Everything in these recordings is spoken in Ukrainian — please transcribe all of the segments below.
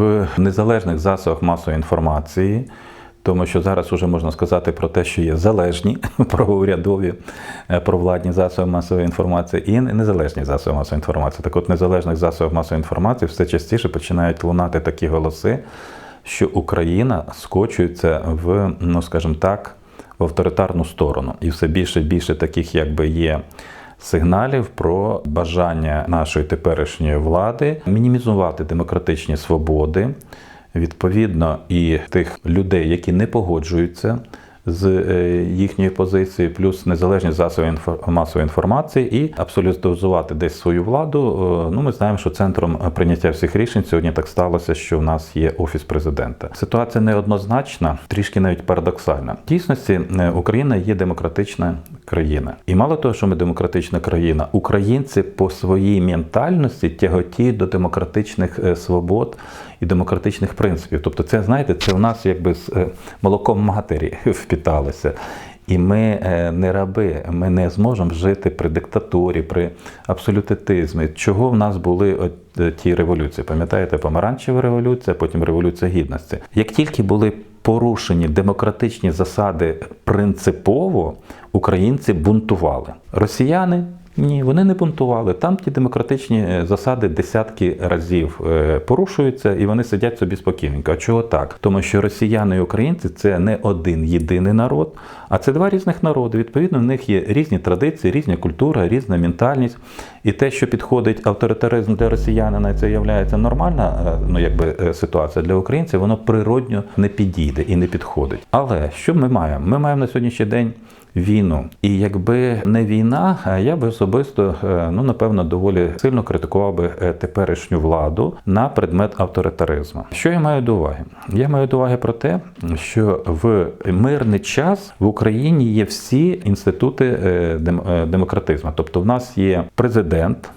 в незалежних засобах масової інформації. Тому що зараз вже можна сказати про те, що є залежні проурядові е, провладні засоби масової інформації і незалежні засоби масової інформації. Так от незалежних засобів масової інформації все частіше починають лунати такі голоси, що Україна скочується в, ну скажімо так, в авторитарну сторону. І все більше і більше таких якби є сигналів про бажання нашої теперішньої влади мінімізувати демократичні свободи, відповідно, і тих людей, які не погоджуються з е, їхньою позицією, плюс незалежні засоби масової інформації і абсолютизувати десь свою владу. Е, Ну, ми знаємо, що центром прийняття всіх рішень сьогодні так сталося, що в нас є офіс президента. Ситуація неоднозначна, трішки навіть парадоксальна. В дійсності е, Україна є демократична країна, і мало того, що ми демократична країна, українці по своїй ментальності тяготіють до демократичних е, свобод і демократичних принципів. Тобто, це знаєте, це в нас якби з е, молоком матері впіталося. І ми е, не раби, ми не зможемо жити при диктатурі, при абсолютизмі. Чого в нас були от ті революції? Пам'ятаєте, помаранчева революція, потім революція гідності. Як тільки були порушені демократичні засади принципово, українці бунтували. Росіяни ні, вони не бунтували. Там ті демократичні е, засади десятки разів е, порушуються, і вони сидять собі спокійненько. А чого так? Тому що росіяни і українці це не один єдиний народ, а це два різних народи. Відповідно, в них є різні традиції, різна культура, різна ментальність. І те, що підходить авторитаризм для росіянина, це є нормальна е, ну, якби, ситуація для українців, воно природньо не підійде і не підходить. Але що ми маємо? Ми маємо на сьогоднішній день війну. І якби не війна, е, я би особисто, е, ну напевно, доволі сильно критикував би е, теперішню владу на предмет авторитаризму. Що я маю до уваги? Я маю до уваги про те, що в мирний час в Україні є всі інститути демократизму. Тобто, в нас є президент.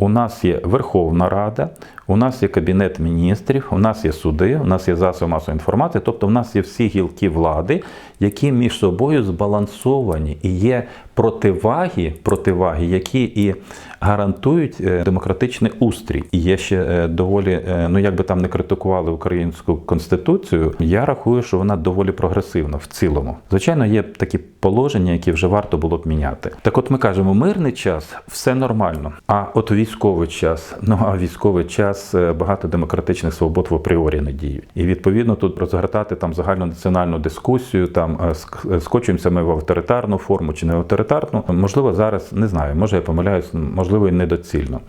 У нас є Верховна Рада, у нас є Кабінет міністрів, у нас є суди, у нас є засоби масової інформації, тобто в нас є всі гілки влади, які між собою збалансовані і є противаги, противаги, які і гарантують е, демократичний устрій. І є ще е, доволі, е, ну як би там не критикували українську конституцію, я рахую, що вона доволі прогресивна в цілому. Звичайно, є такі положення, які вже варто було б міняти. Так, от ми кажемо, мирний час все нормально. А от військовий час, ну а військовий час багато демократичних свобод в апріорі не діють. І відповідно тут розгортати там загальнонаціональну дискусію, там скочуємося ми в авторитарну форму чи не в авторитарну. Можливо, зараз не знаю, може я помиляюсь, можливо, і недоцільно.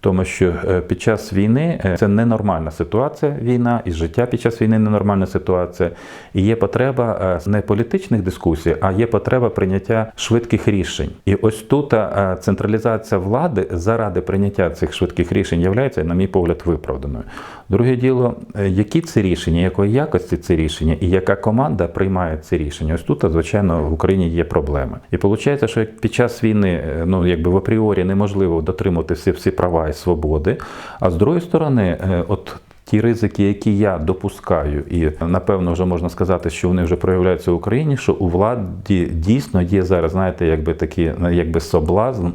Тому що е, під час війни е, це ненормальна ситуація, війна, і життя під час війни ненормальна ситуація. І є потреба е, не політичних дискусій, а є потреба прийняття швидких рішень. І ось тут централізація влади заради прийняття цих швидких рішень є, на мій погляд, виправданою. Друге діло, які це рішення, якої якості це рішення, і яка команда приймає ці рішення. Ось тут, звичайно, в Україні є проблеми. І виходить, що як під час війни, ну якби в апріорі неможливо дотримати всі, всі права і свободи. А з другої сторони, е, от ті ризики, які я допускаю, і напевно вже можна сказати, що вони вже проявляються в Україні, що у владі дійсно є зараз, знаєте, якби такі, якби соблазн.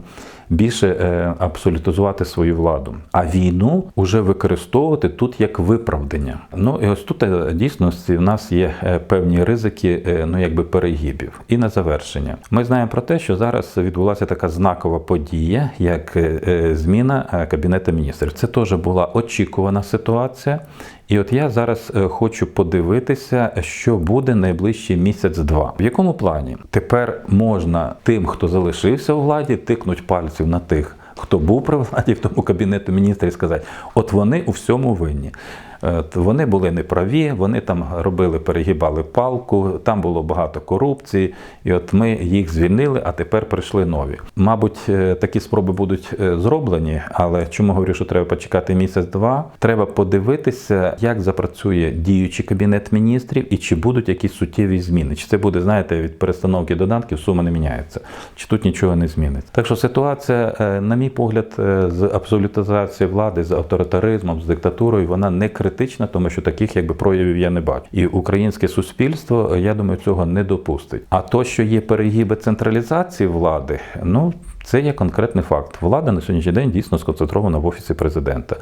Більше е, абсолютизувати свою владу, а війну вже використовувати тут як виправдання. Ну і ось тут е, дійсності в нас є е, певні ризики, ну якби перегибів. І на завершення, ми знаємо про те, що зараз відбулася така знакова подія, як зміна кабінету міністрів. Це теж була очікувана ситуація. І от я зараз е, хочу подивитися, що буде найближчий місяць-два. В якому плані тепер можна тим, хто залишився у владі, тикнуть пальців на тих, хто був при владі в тому кабінету міністрів, і сказати, от вони у всьому винні. Е, Вони були неправі, вони там робили, перегибали палку, там було багато корупції, і от ми їх звільнили, а тепер прийшли нові. Мабуть, е, такі спроби будуть е, зроблені, але чому говорю, що треба почекати місяць-два? Треба подивитися, як запрацює діючий кабінет міністрів і чи будуть якісь суттєві зміни. Чи це буде, знаєте, від перестановки додатків сума не міняється, чи тут нічого не зміниться. Так що ситуація, на мій погляд, з абсолютизацією влади, з авторитаризмом, з диктатурою, вона не критична, тому що таких якби проявів я не бачу. І українське суспільство, е, я думаю, цього не допустить. А то, що є перегіби централізації влади, ну Це є конкретний факт. Влада на сьогоднішній день дійсно сконцентрована в офісі президента.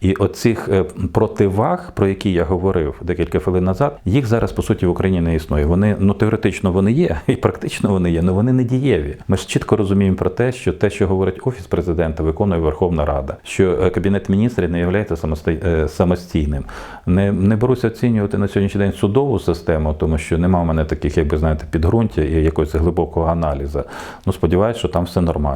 І оцих е, противаг, про які я говорив декілька хвилин назад, їх зараз по суті в Україні не існує. Вони ну теоретично вони є, і практично вони є, але вони не дієві. Ми ж чітко розуміємо про те, що те, що говорить офіс президента, виконує Верховна Рада, що е, кабінет міністрів не є самостійним. Не, не беруся оцінювати на сьогоднішній день судову систему, тому що немає в мене таких, як би знаєте, підґрунтя і якогось глибокого аналізу. Ну сподіваюся, що там все нормально.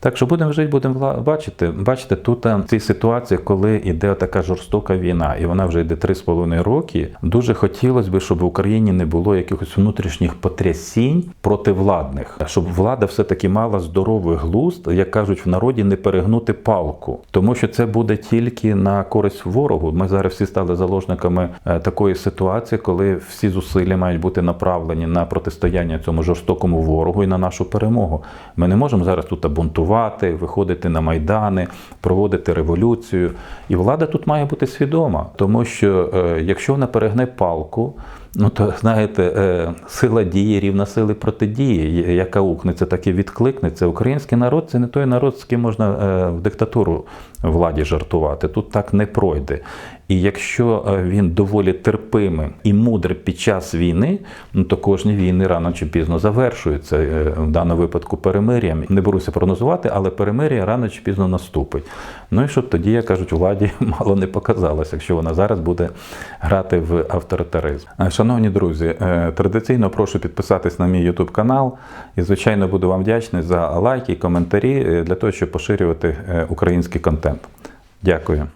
Так що будемо жити, будемо бачити. Бачите, тут е, в цій ситуації, коли йде така жорстока війна, і вона вже йде 3,5 роки. Дуже хотілося б, щоб в Україні не було якихось внутрішніх потрясінь противладних, щоб влада все-таки мала здоровий глузд, як кажуть в народі, не перегнути палку, тому що це буде тільки на користь ворогу. Ми зараз всі стали заложниками е, такої ситуації, коли всі зусилля мають бути направлені на протистояння цьому жорстокому ворогу і на нашу перемогу. Ми не можемо зараз тут бунтувати, виходити на майдани, проводити революцію. І влада тут має бути свідома, тому що е, якщо вона перегне палку. Ну, то знаєте, е, сила дії рівна сили протидії. Яка укнеться, так і відкликнеться. Український народ це не той народ, з ким можна е, в диктатуру владі жартувати. Тут так не пройде. І якщо е, він доволі терпимий і мудрий під час війни, ну то кожні війни рано чи пізно завершуються. Е, В даному випадку перемир'ям. Не беруся прогнозувати, але перемир'я рано чи пізно наступить. Ну і щоб тоді, як кажуть, владі мало не показалося, якщо вона зараз буде грати в авторитаризм. Е, Шановні друзі, традиційно прошу підписатись на мій YouTube канал і, звичайно, буду вам вдячний за лайки, коментарі для того, щоб поширювати український контент. Дякую.